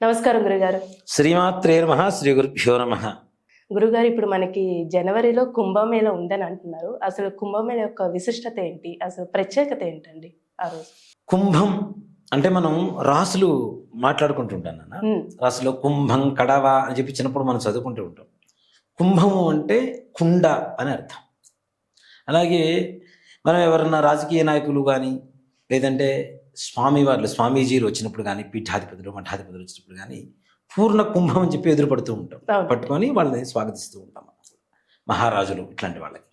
నమస్కారం గురుగారు. శ్రీమాత్రే నమ శ్రీ గురుభ్యో నమ. గురుగారు ఇప్పుడు మనకి జనవరిలో కుంభమేళ ఉందని అంటున్నారు అసలు కుంభమేళ యొక్క విశిష్టత ఏంటి? అసలు ప్రత్యేకత ఏంటండి ఆ రోజు? కుంభం అంటే మనం రాసులు మాట్లాడుకుంటుంటాం ఉమ్, రాసులో కుంభం కడవ అని చెప్పి చిన్నప్పుడు మనం చదువుకుంటూ ఉంటాం. కుంభము అంటే కుండ అని అర్థం. అలాగే మనం ఎవరన్నా రాజకీయ నాయకులు కానీ లేదంటే స్వామివార్లు స్వామీజీలు వచ్చినప్పుడు కానీ పీఠాధిపతులు మఠాధిపతులు వచ్చినప్పుడు కానీ పూర్ణ కుంభం అని చెప్పి ఎదురుపడుతూ ఉంటాం. పట్టుకొని వాళ్ళని స్వాగతిస్తూ ఉంటాం మహారాజులు ఇట్లాంటి వాళ్ళకి.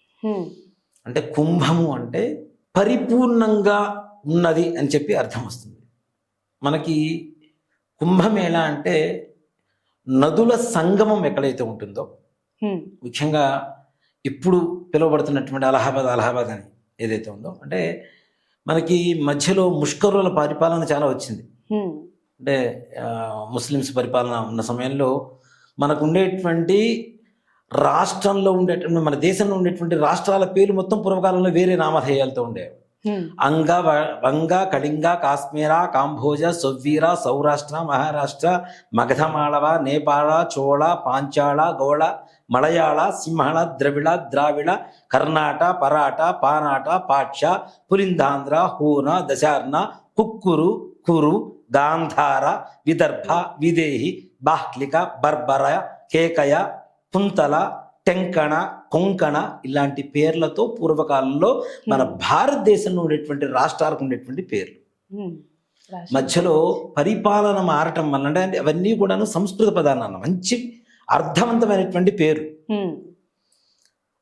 అంటే కుంభము అంటే పరిపూర్ణంగా ఉన్నది అని చెప్పి అర్థం వస్తుంది. మనకి కుంభమేళ అంటే నదుల సంగమం ఎక్కడైతే ఉంటుందో ముఖ్యంగా ఇప్పుడు పిలువబడుతున్నటువంటి అలహాబాద్ అలహాబాద్ అని ఏదైతే ఉందో అంటే మనకి మధ్యలో ముష్కరుల పరిపాలన చాలా వచ్చింది. అంటే ముస్లిమ్స్ పరిపాలన ఉన్న సమయంలో మనకు ఉండేటువంటి రాష్ట్రంలో ఉండేటువంటి మన దేశంలో ఉండేటువంటి రాష్ట్రాల పేర్లు మొత్తం పూర్వకాలంలో వేరే నామధేయాలతో ఉండేవి. అంగ వంగ కళింగ కాశ్మీర కాంభోజ సొవ్వీర సౌరాష్ట్ర మహారాష్ట్ర మగధమాళవ నేపాళ చోళ పాంచాళ గౌళ మలయాళ సింహళ ద్రవిడ ద్రావిడ కర్ణాట పరాట పానాట పాక్ష పులిందాంధ్ర హూన దశార్ణ కుక్కురు కురు గాంధార విదర్భ విదేహి బాహ్లిక బర్బర కేకయ కుంతల టెంకణ కొంకణ ఇలాంటి పేర్లతో పూర్వకాలంలో మన భారతదేశంలో ఉండేటువంటి రాష్ట్రాలకు ఉండేటువంటి పేర్లు. రాశి. మధ్యలో పరిపాలన మారటం వల్ల అంటే అవన్నీ కూడాను సంస్కృత పదాలు అన్న మంచి అర్థవంతమైనటువంటి పేరు.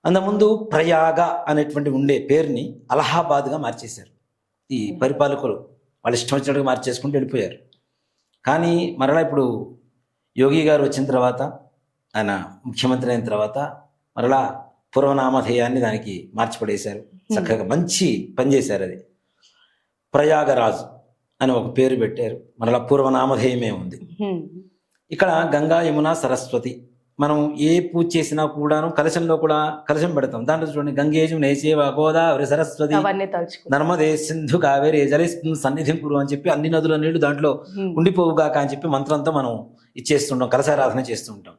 అంతకుముందు ప్రయాగ అనేటువంటి ఉండే పేరుని అలహాబాద్గా మార్చేశారు. ఈ పరిపాలకులు వాళ్ళు ఇష్టం వచ్చినట్టుగా మార్చేసుకుంటూ వెళ్ళిపోయారు. కానీ మరలా ఇప్పుడు యోగి గారు వచ్చిన తర్వాత ఆయన ముఖ్యమంత్రి అయిన తర్వాత మరలా పూర్వనామధేయాన్ని దానికి మార్చిపడేశారు. చక్కగా మంచి పని చేశారు అది. ప్రయాగరాజు అని ఒక పేరు పెట్టారు. మరలా పూర్వనామధేయమే ఉంది. ఇక్కడ గంగా యమున సరస్వతి. మనం ఏ పూజ చేసినా కూడాను కలశంలో కూడా కలశం పెడతాం. దాంట్లో చూడండి గంగేజు నేసేవ గోదావరి సరస్వతి నర్మదే సింధు కావేరి జలేస్తుంది సన్నిధిం కురు అని చెప్పి అన్ని నదుల నీళ్ళు దాంట్లో ఉండిపోవుగాక అని చెప్పి మంత్రంతో మనం ఇచ్చేస్తుంటాం కలశారాధన చేస్తూ ఉంటాం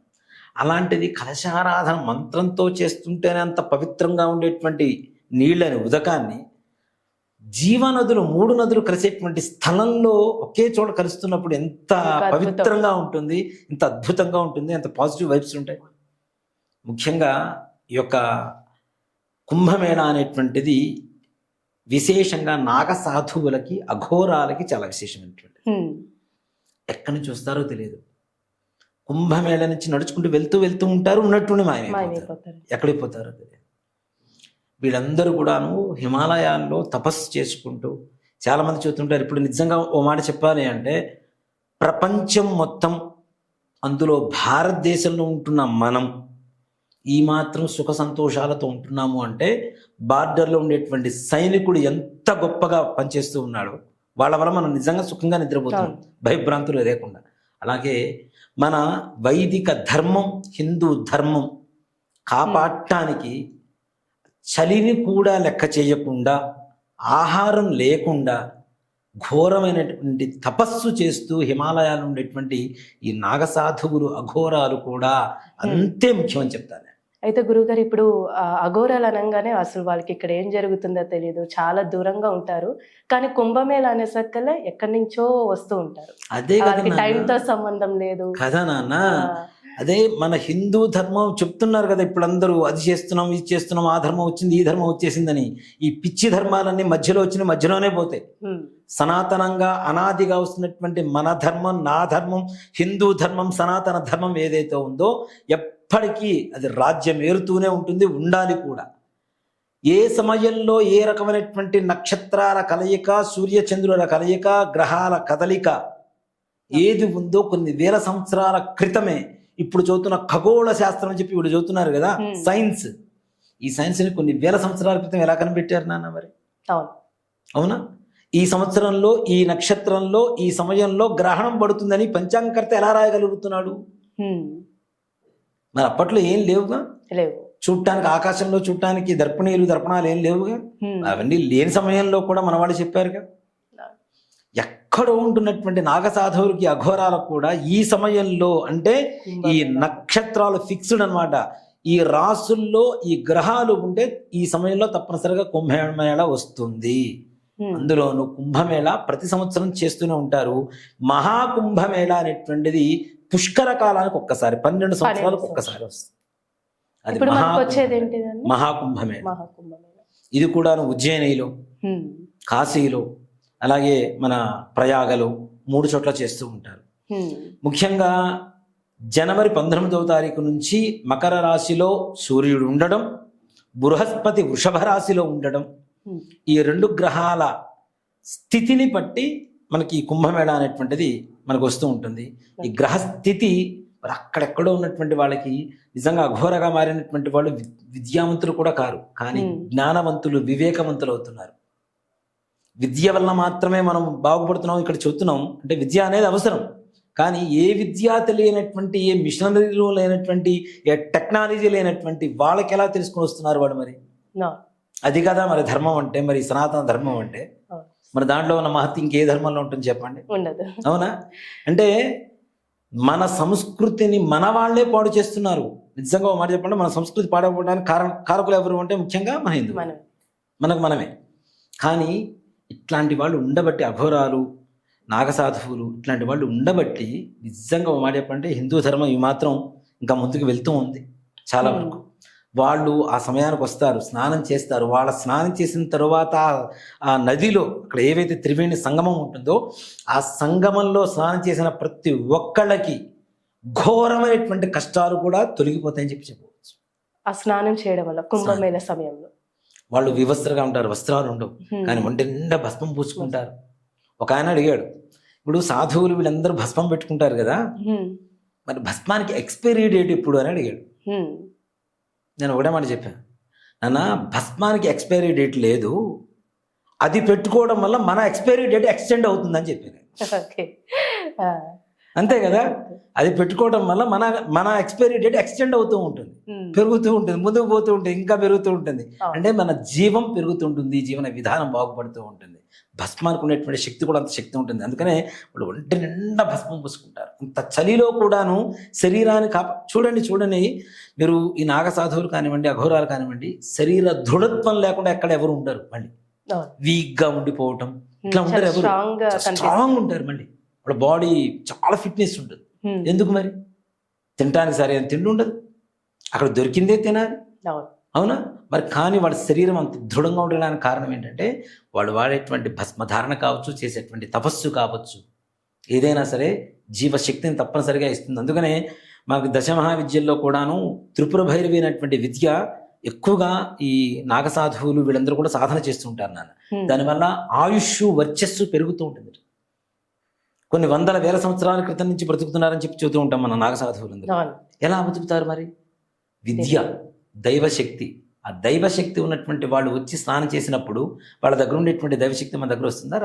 అలాంటిది కలశారాధన మంత్రంతో చేస్తుంటేనే అంత పవిత్రంగా ఉండేటువంటి నీళ్ళని ఉదకాన్ని జీవనదులు మూడు నదులు కలిసేటువంటి స్థలంలో ఒకే చోట కలుస్తున్నప్పుడు ఎంత. పవిత్రంగా ఉంటుంది ఎంత అద్భుతంగా ఉంటుంది ఎంత పాజిటివ్ వైబ్స్ ఉంటాయి. ముఖ్యంగా ఈ యొక్క కుంభమేళ అనేటువంటిది విశేషంగా నాగ సాధువులకి అఘోరాలకి చాలా విశేషమైనటువంటి ఎక్కడి నుంచి వస్తారో తెలియదు. కుంభమేళ నుంచి నడుచుకుంటూ వెళ్తూ వెళ్తూ ఉంటారు ఉన్నట్టుండి మాయమైపోతారు. ఎక్కడికి పోతారో తెలియదు. వీళ్ళందరూ కూడాను హిమాలయాల్లో తపస్సు చేసుకుంటూ చాలామంది చూస్తుంటారు ఇప్పుడు నిజంగా ఓ మాట చెప్పాలి అంటే ప్రపంచం మొత్తం అందులో భారతదేశంలో ఉంటున్న మనం ఈ మాత్రం సుఖ సంతోషాలతో ఉంటున్నాము అంటే బార్డర్లో ఉండేటువంటి సైనికుడు ఎంత గొప్పగా పనిచేస్తూ ఉన్నాడో వాళ్ళ వల్ల మనం నిజంగా సుఖంగా నిద్రపోతున్నాం అవును. భయభ్రాంతులు లేకుండా అలాగే మన వైదిక ధర్మం హిందూ ధర్మం కాపాడటానికి చలిని కూడా లెక్క చేయకుండా ఆహారం లేకుండా ఘోరమైనటువంటి తపస్సు చేస్తూ హిమాలయాలు ఉండేటువంటి ఈ నాగసాధువులు అఘోరాలు కూడా అంతే ముఖ్యమని చెప్తాను. అయితే గురుగారు ఇప్పుడు అఘోరాలు అనగానే అసలు వాళ్ళకి ఇక్కడ ఏం జరుగుతుందో తెలియదు చాలా దూరంగా ఉంటారు. కానీ కుంభమేళ అనేసరికల్లా ఎక్కడి నుంచో వస్తూ ఉంటారు. అదే కదా వాళ్ళకి టైం తో నాన్న. సంబంధం లేదు. కదా నాన్న. అదే మన హిందూ ధర్మం చెప్తున్నారు కదా ఇప్పుడు అందరూ అది చేస్తున్నాం ఇది చేస్తున్నాం ఆ ధర్మం వచ్చింది ఈ ధర్మం వచ్చేసిందని. ఈ పిచ్చి ధర్మాలన్నీ మధ్యలో వచ్చిన మధ్యలోనే పోతాయి. సనాతనంగా అనాదిగా వస్తున్నటువంటి మన ధర్మం నా ధర్మం హిందూ ధర్మం సనాతన ధర్మం ఏదైతే ఉందో ఎప్పటికీ అది రాజ్యం ఏరుతూనే ఉంటుంది ఉండాలి కూడా. ఏ సమయంలో ఏ రకమైనటువంటి నక్షత్రాల కలయిక సూర్యచంద్రుల కలయిక గ్రహాల కదలిక ఏది ఉందో కొన్ని వేల సంవత్సరాల క్రితమే ఇప్పుడు చదువుతున్న ఖగోళ శాస్త్రం అని చెప్పి ఇప్పుడు చదువుతున్నారు కదా. సైన్స్. ఈ సైన్స్ని కొన్ని వేల సంవత్సరాల క్రితం ఎలా కనిపెట్టారు నాన్న మరి? అవును. ఈ సంవత్సరంలో ఈ నక్షత్రంలో ఈ సమయంలో గ్రహణం పడుతుందని పంచాంగకర్త ఎలా రాయగలుగుతున్నాడు? మరి అప్పట్లో ఏం లేవుగా? లేవు. చూడటానికి ఆకాశంలో చూడటానికి దర్పణీయులు దర్పణాలు ఏం లేవుగా? అవన్నీ లేని సమయంలో కూడా మన వాళ్ళు చెప్పారుగా. ఎక్కడో ఉంటున్నటువంటి నాగసాధువులకి అఘోరాలకు కూడా ఈ సమయంలో అంటే ఈ నక్షత్రాలు ఫిక్స్డ్ అన్నమాట. ఈ రాసుల్లో ఈ గ్రహాలు ఉంటే ఈ సమయంలో తప్పనిసరిగా కుంభమేళ వస్తుంది. అందులోను కుంభమేళ ప్రతి సంవత్సరం చేస్తూనే ఉంటారు. మహాకుంభమేళ అనేటువంటిది పుష్కర కాలానికి ఒక్కసారి పన్నెండు సంవత్సరాలకు ఒక్కసారి వస్తుంది. అది మహాకుంభమేళ. మహాకుంభమేళ. ఇది కూడా ఉజ్జయినిలో కాశీలో అలాగే మన ప్రయాగలో మూడు చోట్ల చేస్తూ ఉంటారు. ముఖ్యంగా జనవరి పంతొమ్మిదవ తారీఖు నుంచి మకర రాశిలో సూర్యుడు ఉండడం బృహస్పతి వృషభ రాశిలో ఉండడం ఈ రెండు గ్రహాల స్థితిని బట్టి మనకి ఈ కుంభమేళ అనేటువంటిది మనకు వస్తూ ఉంటుంది. ఈ గ్రహ స్థితి మరి అక్కడెక్కడో ఉన్నటువంటి వాళ్ళకి నిజంగా అఘోరగా మారినటువంటి వాళ్ళు విద్యావంతులు కూడా కారు. కానీ. జ్ఞానవంతులు వివేకవంతులు అవుతున్నారు. విద్య వల్ల మాత్రమే మనం బాగుపడుతున్నాం ఇక్కడ చెబుతున్నాం. అంటే విద్య అనేది అవసరం. కానీ ఏ విద్య తెలియనటువంటి ఏ మిషనరీలు లేనటువంటి ఏ టెక్నాలజీ లేనటువంటి వాళ్ళకి ఎలా తెలుసుకుని వస్తున్నారు వాడు మరి? అది కదా మరి ధర్మం అంటే మరి సనాతన ధర్మం అంటే. మరి దాంట్లో ఉన్న మహత్తి ఇంకే ధర్మంలో ఉంటుంది చెప్పండి. ఉండదు. అవునా? అంటే మన సంస్కృతిని మన వాళ్ళే పాడు చేస్తున్నారు. నిజంగా ఒక మాట చెప్పండి మన సంస్కృతి పాడైపోవడానికి కారణ కారకులు ఎవరు అంటే ముఖ్యంగా మన హిందూ మనం మనకు మనమే. కానీ ఇట్లాంటి వాళ్ళు ఉండబట్టి అఘోరాలు నాగసాధువులు ఇట్లాంటి వాళ్ళు ఉండబట్టి నిజంగా మాట చెప్పంటే హిందూ ధర్మం ఈ మాత్రం ఇంకా ముందుకు వెళ్తూ ఉంది చాలా. వరకు. వాళ్ళు ఆ సమయానికి వస్తారు స్నానం చేస్తారు. వాళ్ళ స్నానం చేసిన తరువాత ఆ- ఆ నదిలో అక్కడ ఏవైతే త్రివేణి సంగమం ఉంటుందో ఆ సంగమంలో స్నానం చేసిన ప్రతి ఒక్కళ్ళకి ఘోరమైనటువంటి కష్టాలు కూడా తొలగిపోతాయని చెప్పి చెప్పవచ్చు. ఆ స్నానం చేయడం వల్ల కుంభమేళ సమయంలో. వాళ్ళు వివస్త్రగా ఉంటారు వస్త్రాలు ఉండవు. కానీ ఒంటి నిండా భస్మం పూసుకుంటారు. ఒక ఆయన అడిగాడు ఇప్పుడు సాధువులు వీళ్ళందరూ భస్మం పెట్టుకుంటారు కదా? మరి భస్మానికి ఎక్స్పైరీ డేట్ ఎప్పుడు? అని అడిగాడు. నేను ఒకటే మాట చెప్పాను నాన్న భస్మానికి ఎక్స్పైరీ డేట్ లేదు. అది పెట్టుకోవడం వల్ల మన ఎక్స్పైరీ డేట్ ఎక్స్టెండ్ అవుతుందని చెప్పాను. అంతే కదా? అది పెట్టుకోవడం వల్ల మన మన ఎక్స్పైరీ డేట్ ఎక్స్టెండ్ అవుతూ ఉంటుంది. పెరుగుతూ ఉంటుంది ముందుకు పోతూ ఉంటుంది ఇంకా పెరుగుతూ ఉంటుంది. అంటే మన జీవం పెరుగుతుంటుంది జీవన విధానం బాగుపడుతూ ఉంటుంది. భస్మానికి ఉండేటువంటి శక్తి కూడా అంత శక్తి ఉంటుంది. అందుకనే వాళ్ళు ఒంటి నిండా భస్మం పూసుకుంటారు. అంత చలిలో కూడాను శరీరాన్ని కాప చూడండి చూడండి. మీరు ఈ నాగ సాధువులు కానివ్వండి అఘోరాలు కానివ్వండి శరీర దృఢత్వం లేకుండా ఎక్కడ ఎవరు ఉండరు మళ్ళీ. వీక్గా ఉండిపోవటం. ఇట్లా ఉంటారు ఎవరు. స్ట్రాంగ్ ఉంటారు మళ్ళీ. వాళ్ళ బాడీ చాలా ఫిట్నెస్ ఉంటుంది. ఎందుకు మరి? తినడానికి సరైన తిండి ఉండదు. అక్కడ దొరికిందే తినాలి. అవును. మరి కానీ వాళ్ళ శరీరం అంత దృఢంగా ఉండడానికి కారణం ఏంటంటే వాళ్ళు వాడేటువంటి భస్మధారణ కావచ్చు చేసేటువంటి తపస్సు కావచ్చు ఏదైనా సరే జీవశక్తిని తప్పనిసరిగా ఇస్తుంది. అందుకనే మాకు దశమహావిద్యల్లో కూడాను త్రిపుర భైరవి అనేటువంటి విద్య ఎక్కువగా ఈ నాగసాధువులు వీళ్ళందరూ కూడా సాధన చేస్తూ ఉంటారు నాన్న. దానివల్ల ఆయుష్ వర్చస్సు పెరుగుతూ ఉంటుంది. కొన్ని వందల వేల సంవత్సరాల క్రితం నుంచి బ్రతుకుతున్నారని చెప్పి చెబుతూ ఉంటాం మన నాగసాధువులందరూ. ఎలా బతుకుతారు మరి? విద్య దైవశక్తి. ఆ దైవశక్తి ఉన్నటువంటి వాళ్ళు వచ్చి స్నానం చేసినప్పుడు వాళ్ళ దగ్గర ఉండేటువంటి దైవశక్తి మన దగ్గర వస్తుందా?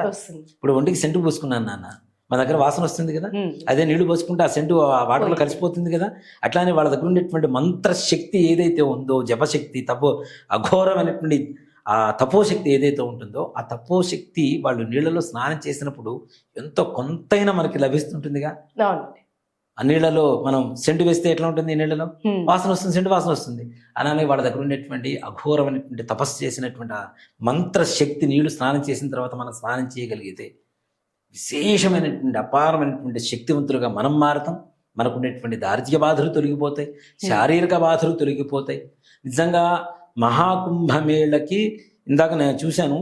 ఇప్పుడు ఒంటికి సెంటు పూసుకున్నాను నాన్న. మన దగ్గర వాసన వస్తుంది కదా? అదే నీళ్ళు పోసుకుంటే ఆ సెంటు ఆ వాటర్లో. కలిసిపోతుంది కదా? అట్లానే వాళ్ళ దగ్గర ఉండేటువంటి మంత్రశక్తి ఏదైతే ఉందో జపశక్తి తపో అఘోరమైనటువంటి ఆ తపోశక్తి ఏదైతే ఉంటుందో ఆ తపోశక్తి వాళ్ళు నీళ్ళలో స్నానం చేసినప్పుడు ఎంతో కొంతైనా మనకి లభిస్తుంటుందిగా? ఆ నీళ్ళలో మనం సెంటు వేస్తే ఎట్లా ఉంటుంది ఈ నీళ్ళలో? వాసన వస్తుంది సెంటు వాసన వస్తుంది. అలానే వాళ్ళ దగ్గర ఉండేటువంటి అఘోరమైనటువంటి తపస్సు చేసినటువంటి ఆ మంత్రశక్తి నీళ్ళు స్నానం చేసిన తర్వాత మనం స్నానం చేయగలిగితే విశేషమైనటువంటి అపారమైనటువంటి శక్తివంతులుగా మనం మారతాం. మనకు ఉండేటువంటి దారిద్ర్య బాధలు తొలగిపోతాయి శారీరక బాధలు తొలగిపోతాయి. నిజంగా మహాకుంభమేళకి ఇందాక నేను చూశాను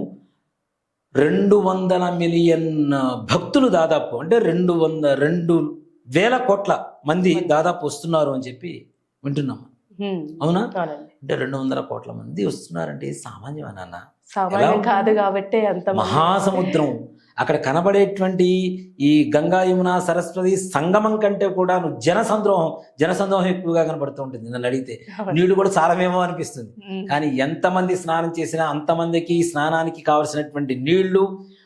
రెండు వందల మిలియన్ భక్తులు దాదాపు అంటే రెండు వంద రెండు వేల కోట్ల మంది దాదాపు వస్తున్నారు అని చెప్పి వింటున్నాం. అవునా? అంటే రెండు వందల కోట్ల మంది వస్తున్నారంటే సామాన్యమా నాన్న సామాన్యం? కాదు కాబట్టి అంత మంది- మహాసముద్రం అక్కడ కనబడేటువంటి ఈ గంగా యమున సరస్వతి సంగమం కంటే కూడా జనసంద్రోహం జనసంద్రోహం ఎక్కువగా కనబడుతూ ఉంటుంది నన్ను అడిగితే. నీళ్ళు కూడా చాలమేమో అనిపిస్తుంది కానీ ఎంతమంది స్నానం చేసినా అంతమందికి స్నానానికి కావలసినటువంటి నీళ్ళు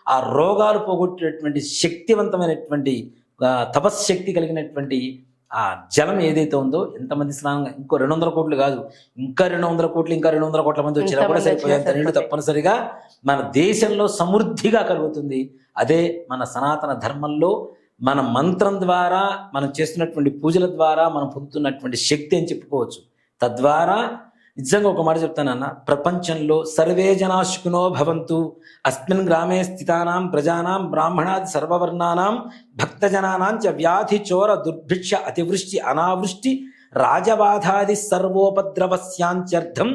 ఆ రోగాలు పోగొట్టేటువంటి శక్తివంతమైనటువంటి తపశ్శక్తి కలిగినటువంటి ఆ జలం ఏదైతే ఉందో ఎంతమంది స్నానం ఇంకో రెండు వందల కోట్లు కాదు. ఇంకా రెండు వందల కోట్లు ఇంకా రెండు వందల కోట్ల మంది వచ్చినా కూడా సరిపోయేంత నీళ్ళు. తప్పనిసరిగా మన దేశంలో సమృద్ధిగా కలుగుతుంది. అదే మన సనాతన ధర్మంలో మన మంత్రం ద్వారా మనం చేస్తున్నటువంటి పూజల ద్వారా మనం పొందుతున్నటువంటి శక్తి అని చెప్పుకోవచ్చు. తద్వారా నిజంగా ఒక మాట చెప్తానన్న ప్రపంచంలో సర్వే జనాశుకునో భవంతు. అస్మిన్ గ్రామే స్థితానాం ప్రజానాం బ్రాహ్మణాది సర్వవర్ణానాం భక్తజనానాం చ వ్యాధి చోర దుర్భిక్ష అతివృష్టి అనావృష్టి రాజబాధాది సర్వోపద్రవస్యాంత్యర్థం.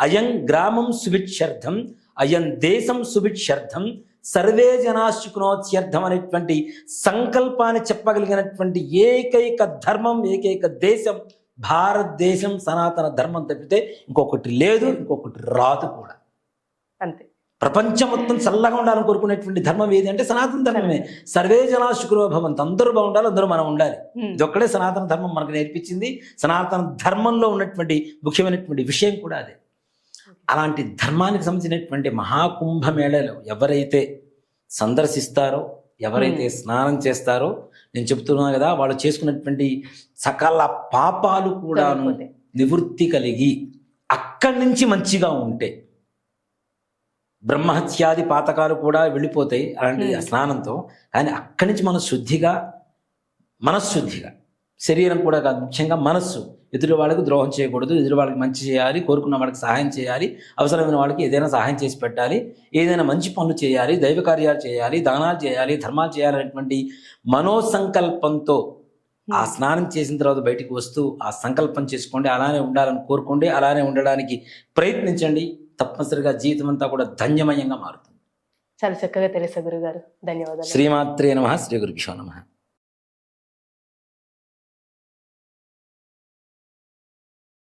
అయం గ్రామం సుభిక్షర్థం. అయం దేశం సుభిక్షర్థం. సర్వే జనాశుకునోత్యర్థం అనేటువంటి సంకల్పాన్ని చెప్పగలిగినటువంటి ఏకైక ధర్మం ఏకైక దేశం భారతదేశం సనాతన ధర్మం తప్పితే ఇంకొకటి లేదు ఇంకొకటి రాదు కూడా. అంతే. ప్రపంచం మొత్తం చల్లగా ఉండాలని కోరుకునేటువంటి ధర్మం ఏది అంటే సనాతన ధర్మమే. సర్వే జనాశుకురో భవంతు. అందరూ బాగుండాలి అందరూ మనం ఉండాలి. ఇదొక్కడే సనాతన ధర్మం మనకు నేర్పించింది. సనాతన ధర్మంలో ఉన్నటువంటి ముఖ్యమైనటువంటి విషయం కూడా అదే. అలాంటి ధర్మానికి సంబంధించినటువంటి మహాకుంభమేళలో ఎవరైతే సందర్శిస్తారో ఎవరైతే స్నానం చేస్తారో నేను చెప్తున్నాను కదా వాళ్ళు చేసుకున్నటువంటి సకల పాపాలు తొలగిపోతాయి. నివృత్తి కలిగి అక్కడి నుంచి మంచిగా ఉంటే బ్రహ్మహత్యాది పాతకాలు కూడా వెళ్ళిపోతాయి అలాంటి. స్నానంతో కానీ అక్కడి నుంచి మనం శుద్ధిగా మనశ్శుద్ధిగా శరీరం కూడా కాదు ముఖ్యంగా మనస్సు. ఎదురు వాళ్ళకి ద్రోహం చేయకూడదు ఎదురు వాళ్ళకి మంచి చేయాలి కోరుకున్న వాళ్ళకి సహాయం చేయాలి అవసరమైన వాళ్ళకి ఏదైనా సహాయం చేసి పెట్టాలి ఏదైనా మంచి పనులు చేయాలి దైవ కార్యాలు చేయాలి దానాలు చేయాలి ధర్మాలు చేయాలనేటువంటి మనోసంకల్పంతో ఆ స్నానం చేసిన తర్వాత బయటికి వస్తూ ఆ సంకల్పం చేసుకోండి అలానే ఉండాలని కోరుకోండి అలానే ఉండడానికి ప్రయత్నించండి. తప్పనిసరిగా జీవితం అంతా కూడా ధన్యమయంగా మారుతుంది. చాలా చక్కగా తెలుసా గురుగారు. ధన్యవాదాలు. శ్రీమాత్రే నమ శ్రీ గురుభ్యో నమ.